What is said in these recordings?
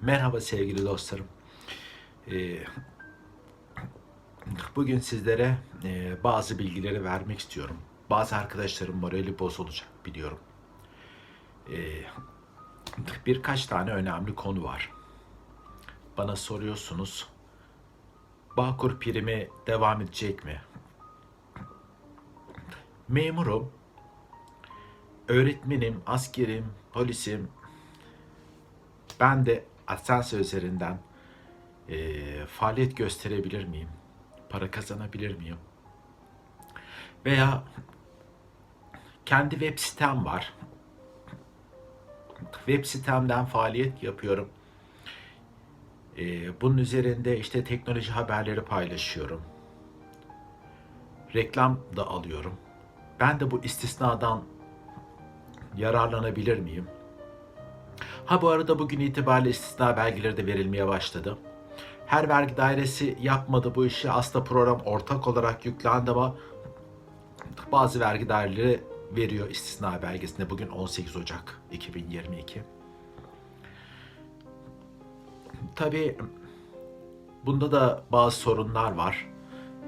Merhaba sevgili dostlarım. Ee, bugün sizlere e, bazı bilgileri vermek istiyorum. Bazı arkadaşlarım morali bozulacak biliyorum. Ee, birkaç tane önemli konu var. Bana soruyorsunuz. Bağkur primi devam edecek mi? Memurum, öğretmenim, askerim, polisim, ben de Asense üzerinden eee, faaliyet gösterebilir miyim? Para kazanabilir miyim? Veya kendi web sitem var. Web sitemden faaliyet yapıyorum. Eee, bunun üzerinde işte teknoloji haberleri paylaşıyorum. Reklam da alıyorum. Ben de bu istisnadan yararlanabilir miyim? Ha bu arada bugün itibariyle istisna belgeleri de verilmeye başladı. Her vergi dairesi yapmadı bu işi. Aslında program ortak olarak yüklendi ama bazı vergi daireleri veriyor istisna belgesinde. Bugün 18 Ocak 2022. Tabii bunda da bazı sorunlar var.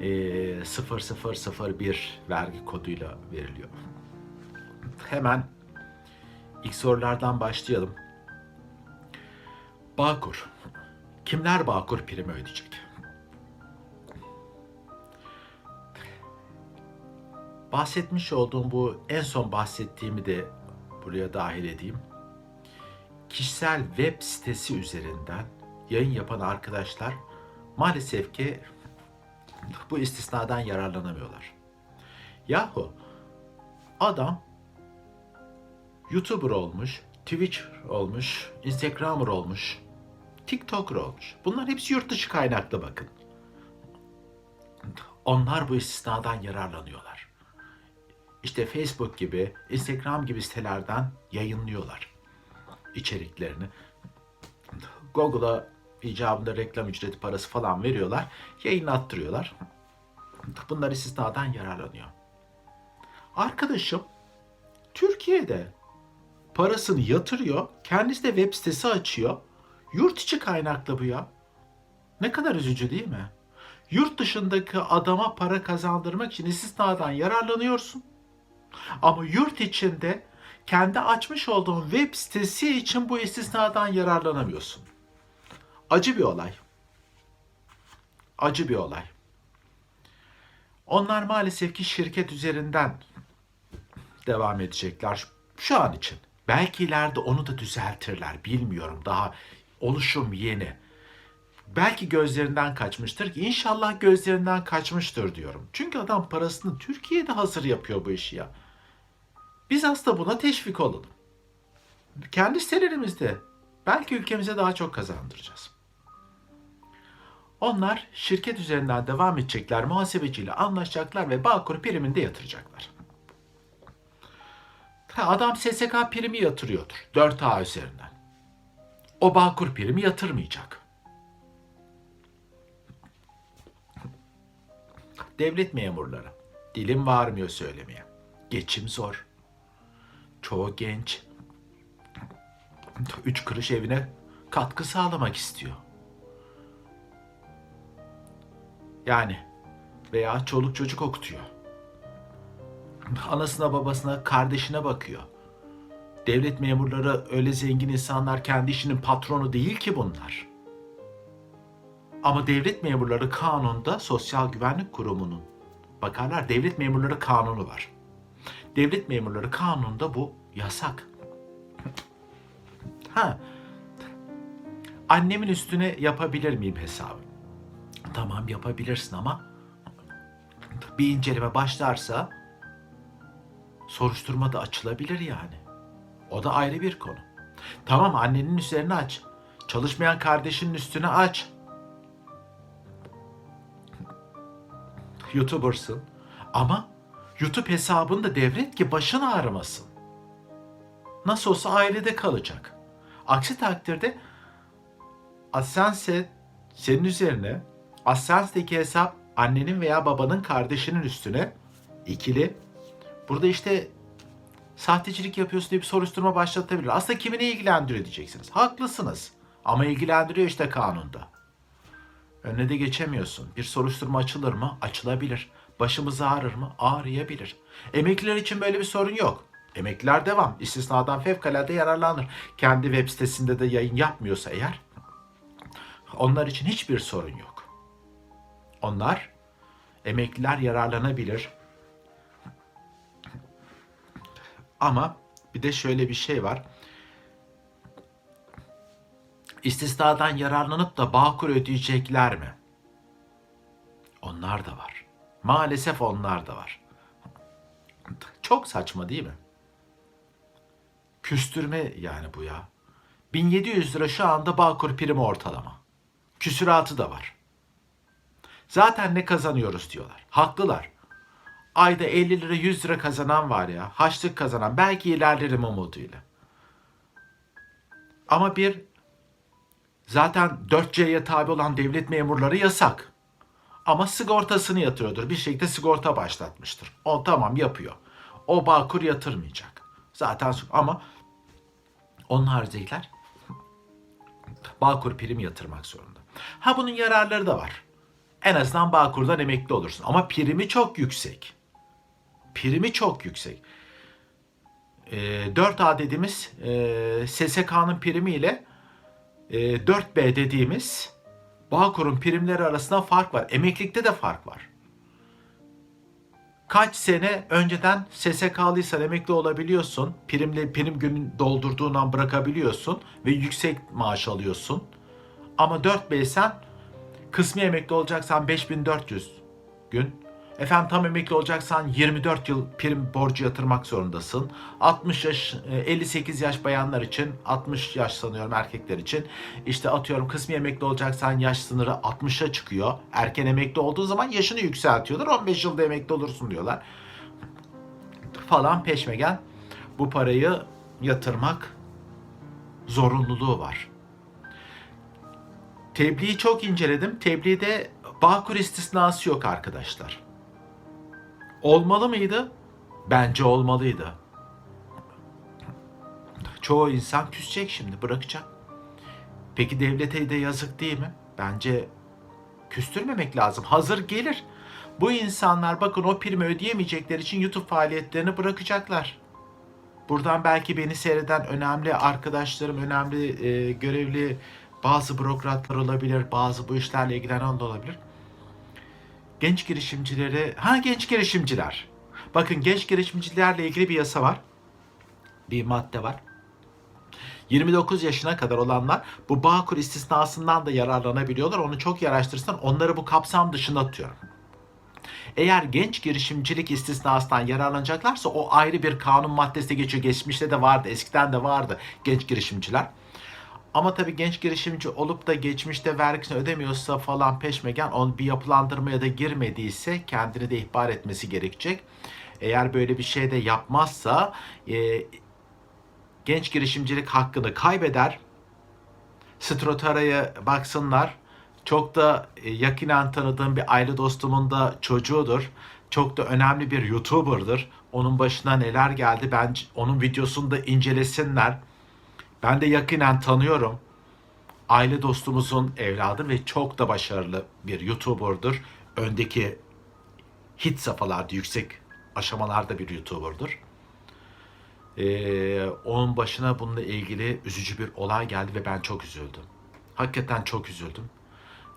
Ee, 0001 vergi koduyla veriliyor. Hemen ilk sorulardan başlayalım. Bağkur. Kimler Bağkur primi ödeyecek? Bahsetmiş olduğum bu en son bahsettiğimi de buraya dahil edeyim. Kişisel web sitesi üzerinden yayın yapan arkadaşlar maalesef ki bu istisnadan yararlanamıyorlar. Yahu adam YouTuber olmuş, Twitch olmuş, Instagramer olmuş, TikToker olmuş. Bunlar hepsi yurt dışı kaynaklı bakın. Onlar bu istisnadan yararlanıyorlar. İşte Facebook gibi, Instagram gibi sitelerden yayınlıyorlar içeriklerini. Google'a icabında reklam ücreti parası falan veriyorlar. Yayınlattırıyorlar. Bunlar istisnadan yararlanıyor. Arkadaşım Türkiye'de parasını yatırıyor. Kendisi de web sitesi açıyor. Yurt içi kaynaklı bu ya. Ne kadar üzücü değil mi? Yurt dışındaki adama para kazandırmak için istisnadan yararlanıyorsun. Ama yurt içinde kendi açmış olduğun web sitesi için bu istisnadan yararlanamıyorsun. Acı bir olay. Acı bir olay. Onlar maalesef ki şirket üzerinden devam edecekler şu- an için. Belki ileride onu da düzeltirler. Bilmiyorum. Daha oluşum yeni. Belki gözlerinden kaçmıştır ki inşallah gözlerinden kaçmıştır diyorum. Çünkü adam parasını Türkiye'de hazır yapıyor bu işi ya. Biz aslında buna teşvik olalım. Kendi sitelerimizde belki ülkemize daha çok kazandıracağız. Onlar şirket üzerinden devam edecekler, muhasebeciyle anlaşacaklar ve Bağkur priminde yatıracaklar. Ha, adam SSK primi yatırıyordur 4A üzerinden. O Bağkur primi yatırmayacak. Devlet memurları. Dilim varmıyor söylemeye. Geçim zor. Çoğu genç. Üç kuruş evine katkı sağlamak istiyor. Yani veya çoluk çocuk okutuyor. Anasına babasına kardeşine bakıyor. Devlet memurları öyle zengin insanlar kendi işinin patronu değil ki bunlar. Ama devlet memurları kanunda Sosyal Güvenlik Kurumu'nun bakarlar devlet memurları kanunu var. Devlet memurları kanununda bu yasak. Ha. Annemin üstüne yapabilir miyim hesabı? Tamam yapabilirsin ama bir inceleme başlarsa soruşturma da açılabilir yani. O da ayrı bir konu. Tamam annenin üzerine aç. Çalışmayan kardeşinin üstüne aç. YouTuber'sın. Ama YouTube hesabını da devret ki başın ağrımasın. Nasıl olsa ailede kalacak. Aksi takdirde AdSense senin üzerine AdSense'deki hesap annenin veya babanın kardeşinin üstüne ikili. Burada işte sahtecilik yapıyorsun diye bir soruşturma başlatabilir. Aslında kimi ne ilgilendiriyor diyeceksiniz. Haklısınız. Ama ilgilendiriyor işte kanunda. Önüne de geçemiyorsun. Bir soruşturma açılır mı? Açılabilir. Başımız ağrır mı? Ağrıyabilir. Emekliler için böyle bir sorun yok. Emekliler devam. İstisnadan fevkalade yararlanır. Kendi web sitesinde de yayın yapmıyorsa eğer onlar için hiçbir sorun yok. Onlar emekliler yararlanabilir. Ama bir de şöyle bir şey var. İstisnadan yararlanıp da Bağkur ödeyecekler mi? Onlar da var. Maalesef onlar da var. Çok saçma değil mi? Küstürme yani bu ya. 1700 lira şu anda Bağkur primi ortalama. Küsuratı da var. Zaten ne kazanıyoruz diyorlar. Haklılar. Ayda 50 lira 100 lira kazanan var ya. Haçlık kazanan. Belki ilerlerim umuduyla. Ama bir zaten 4C'ye tabi olan devlet memurları yasak. Ama sigortasını yatırıyordur. Bir şekilde sigorta başlatmıştır. O tamam yapıyor. O Bağkur yatırmayacak. Zaten ama onun hariciyler Bağkur prim yatırmak zorunda. Ha bunun yararları da var. En azından Bağkur'dan emekli olursun. Ama primi çok yüksek. Primi çok yüksek. E, 4A dediğimiz e, SSK'nın primi ile e, 4B dediğimiz Bağkur'un primleri arasında fark var. Emeklilikte de fark var. Kaç sene önceden SSK'lıysan emekli olabiliyorsun. Primle prim günün doldurduğun an bırakabiliyorsun ve yüksek maaş alıyorsun. Ama 4B sen kısmi emekli olacaksan 5400 gün. Efendim tam emekli olacaksan 24 yıl prim borcu yatırmak zorundasın. 60 yaş, e, 58 yaş bayanlar için, 60 yaş sanıyorum erkekler için. İşte atıyorum kısmi emekli olacaksan yaş sınırı 60'a çıkıyor. Erken emekli olduğu zaman yaşını yükseltiyorlar. 15 yılda emekli olursun diyorlar. Falan peşmegen bu parayı yatırmak zorunluluğu var. Tebliği çok inceledim. Tebliğde Bağkur istisnası yok arkadaşlar. Olmalı mıydı? Bence olmalıydı. Çoğu insan küsecek şimdi, bırakacak. Peki devlete de yazık değil mi? Bence küstürmemek lazım. Hazır gelir. Bu insanlar bakın o primi ödeyemeyecekleri için YouTube faaliyetlerini bırakacaklar. Buradan belki beni seyreden önemli arkadaşlarım, önemli e, görevli bazı bürokratlar olabilir, bazı bu işlerle ilgilenen de olabilir. Genç girişimcileri, ha genç girişimciler. Bakın genç girişimcilerle ilgili bir yasa var. Bir madde var. 29 yaşına kadar olanlar bu Bağkur istisnasından da yararlanabiliyorlar. Onu çok iyi onları bu kapsam dışına atıyorum. Eğer genç girişimcilik istisnasından yararlanacaklarsa o ayrı bir kanun maddesi geçiyor. Geçmişte de vardı, eskiden de vardı genç girişimciler. Ama tabii genç girişimci olup da geçmişte vergisini ödemiyorsa falan peşmegen on bir yapılandırmaya da girmediyse kendini de ihbar etmesi gerekecek. Eğer böyle bir şey de yapmazsa e, genç girişimcilik hakkını kaybeder. Strotara'ya baksınlar. Çok da e, yakinen tanıdığım bir aile dostumun da çocuğudur. Çok da önemli bir YouTuber'dır. Onun başına neler geldi ben onun videosunu da incelesinler. Ben de yakinen tanıyorum. Aile dostumuzun evladı ve çok da başarılı bir YouTuber'dır. Öndeki hit safhalarda yüksek aşamalarda bir YouTuber'dır. Ee, onun başına bununla ilgili üzücü bir olay geldi ve ben çok üzüldüm. Hakikaten çok üzüldüm.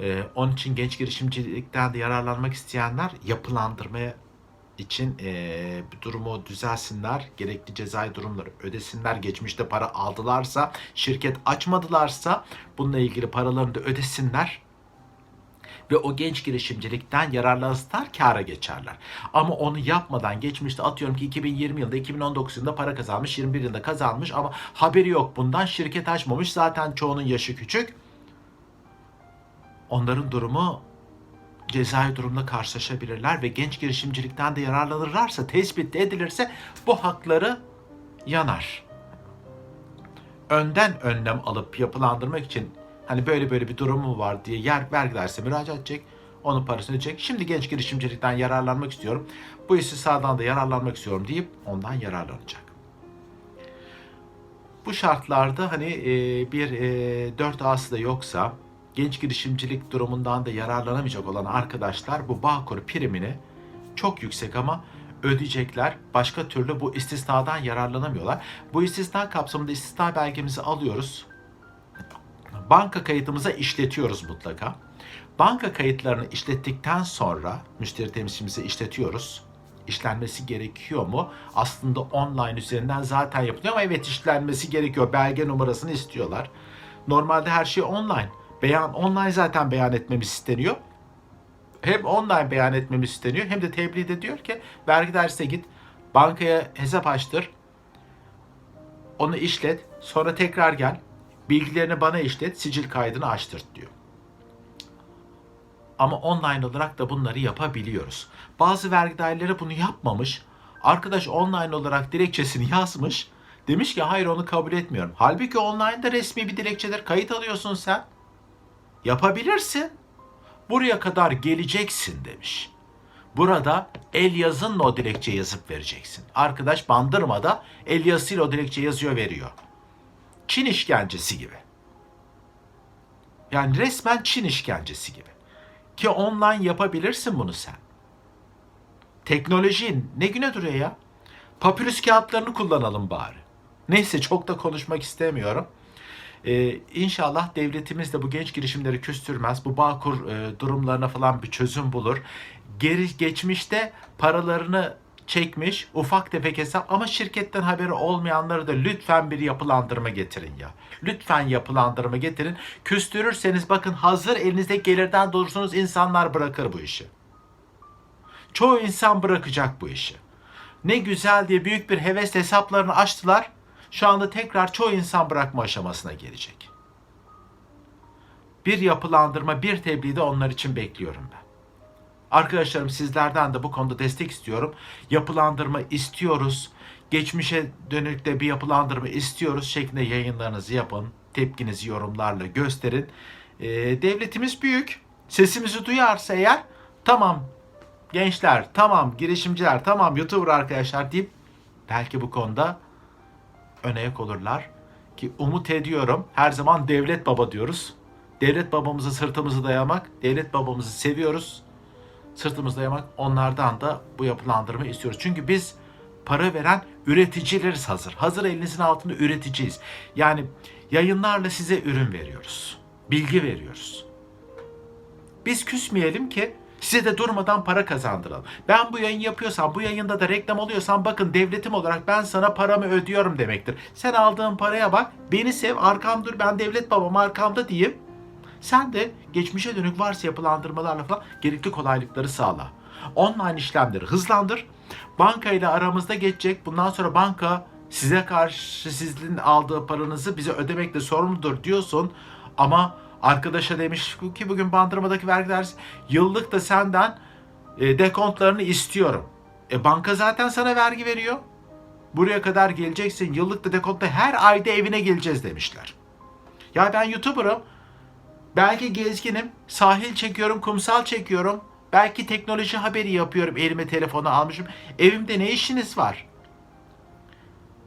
Ee, onun için genç girişimcilikten de yararlanmak isteyenler yapılandırmaya için e, durumu düzelsinler, gerekli cezai durumları ödesinler. Geçmişte para aldılarsa, şirket açmadılarsa bununla ilgili paralarını da ödesinler ve o genç girişimcilikten yararlansınlar, kâra geçerler. Ama onu yapmadan geçmişte atıyorum ki 2020 yılında, 2019 yılında para kazanmış, 21 yılında kazanmış ama haberi yok bundan, şirket açmamış, zaten çoğunun yaşı küçük. Onların durumu cezai durumla karşılaşabilirler ve genç girişimcilikten de yararlanırlarsa, tespit edilirse bu hakları yanar. Önden önlem alıp yapılandırmak için hani böyle böyle bir durumu var diye yer vergilerse müracaat edecek. Onun parasını ödeyecek. Şimdi genç girişimcilikten yararlanmak istiyorum. Bu istisnadan da yararlanmak istiyorum deyip ondan yararlanacak. Bu şartlarda hani bir e, 4A'sı da yoksa genç girişimcilik durumundan da yararlanamayacak olan arkadaşlar bu Bağkur primini çok yüksek ama ödeyecekler. Başka türlü bu istisnadan yararlanamıyorlar. Bu istisna kapsamında istisna belgemizi alıyoruz. Banka kayıtımıza işletiyoruz mutlaka. Banka kayıtlarını işlettikten sonra müşteri temsilcimize işletiyoruz. İşlenmesi gerekiyor mu? Aslında online üzerinden zaten yapılıyor ama evet işlenmesi gerekiyor. Belge numarasını istiyorlar. Normalde her şey online. Beyan online zaten beyan etmemiz isteniyor. Hem online beyan etmemiz isteniyor hem de tebliğ de diyor ki vergi dairesine git bankaya hesap açtır. Onu işlet. Sonra tekrar gel. Bilgilerini bana işlet. Sicil kaydını açtır diyor. Ama online olarak da bunları yapabiliyoruz. Bazı vergi daireleri bunu yapmamış. Arkadaş online olarak dilekçesini yazmış. Demiş ki hayır onu kabul etmiyorum. Halbuki online'da resmi bir dilekçedir. Kayıt alıyorsun sen. Yapabilirsin. Buraya kadar geleceksin demiş. Burada el yazınla o dilekçe yazıp vereceksin. Arkadaş bandırmada el yazısıyla o dilekçe yazıyor veriyor. Çin işkencesi gibi. Yani resmen Çin işkencesi gibi. Ki online yapabilirsin bunu sen. Teknoloji ne güne duruyor ya? Papyrus kağıtlarını kullanalım bari. Neyse çok da konuşmak istemiyorum. Ee, inşallah devletimiz de bu genç girişimleri küstürmez. Bu Bağkur e, durumlarına falan bir çözüm bulur. Geri geçmişte paralarını çekmiş ufak tefek hesap ama şirketten haberi olmayanları da lütfen bir yapılandırma getirin ya. Lütfen yapılandırma getirin. Küstürürseniz bakın hazır elinizde gelirden durursunuz insanlar bırakır bu işi. Çoğu insan bırakacak bu işi. Ne güzel diye büyük bir heves hesaplarını açtılar. Şu anda tekrar çoğu insan bırakma aşamasına gelecek. Bir yapılandırma, bir tebliğ de onlar için bekliyorum ben. Arkadaşlarım sizlerden de bu konuda destek istiyorum. Yapılandırma istiyoruz. Geçmişe dönük de bir yapılandırma istiyoruz şeklinde yayınlarınızı yapın. Tepkinizi yorumlarla gösterin. Ee, devletimiz büyük. Sesimizi duyarsa eğer tamam gençler, tamam girişimciler, tamam YouTuber arkadaşlar deyip belki bu konuda öne yak olurlar. Ki umut ediyorum her zaman devlet baba diyoruz. Devlet babamızı sırtımızı dayamak, devlet babamızı seviyoruz sırtımız dayamak onlardan da bu yapılandırma istiyoruz. Çünkü biz para veren üreticileriz hazır. Hazır elinizin altında üreticiyiz. Yani yayınlarla size ürün veriyoruz. Bilgi veriyoruz. Biz küsmeyelim ki size de durmadan para kazandıralım. Ben bu yayın yapıyorsam, bu yayında da reklam oluyorsam bakın devletim olarak ben sana paramı ödüyorum demektir. Sen aldığın paraya bak, beni sev, arkam dur, ben devlet babam arkamda diyeyim. Sen de geçmişe dönük varsa yapılandırmalarla falan gerekli kolaylıkları sağla. Online işlemleri hızlandır. Banka ile aramızda geçecek. Bundan sonra banka size karşı sizin aldığı paranızı bize ödemekle sorumludur diyorsun. Ama arkadaşa demiş ki bugün bandırmadaki vergiler yıllık da senden e, dekontlarını istiyorum. E banka zaten sana vergi veriyor. Buraya kadar geleceksin. Yıllık da dekontta her ayda evine geleceğiz demişler. Ya ben YouTuber'ım. Belki gezginim, sahil çekiyorum, kumsal çekiyorum. Belki teknoloji haberi yapıyorum, elime telefonu almışım. Evimde ne işiniz var?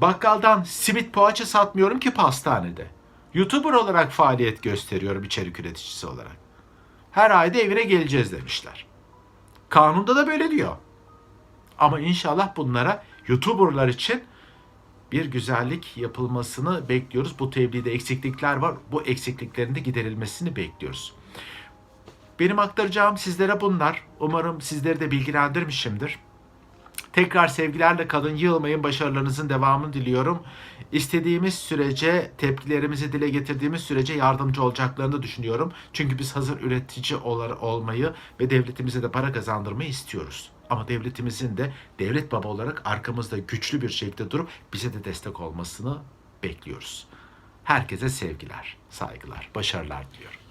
Bakkaldan simit poğaça satmıyorum ki pastanede. YouTuber olarak faaliyet gösteriyorum içerik üreticisi olarak. Her ayda evine geleceğiz demişler. Kanunda da böyle diyor. Ama inşallah bunlara YouTuber'lar için bir güzellik yapılmasını bekliyoruz. Bu tebliğde eksiklikler var. Bu eksikliklerin de giderilmesini bekliyoruz. Benim aktaracağım sizlere bunlar. Umarım sizleri de bilgilendirmişimdir. Tekrar sevgilerle kalın, yılmayın, başarılarınızın devamını diliyorum. İstediğimiz sürece, tepkilerimizi dile getirdiğimiz sürece yardımcı olacaklarını düşünüyorum. Çünkü biz hazır üretici olmayı ve devletimize de para kazandırmayı istiyoruz. Ama devletimizin de devlet baba olarak arkamızda güçlü bir şekilde durup bize de destek olmasını bekliyoruz. Herkese sevgiler, saygılar, başarılar diliyorum.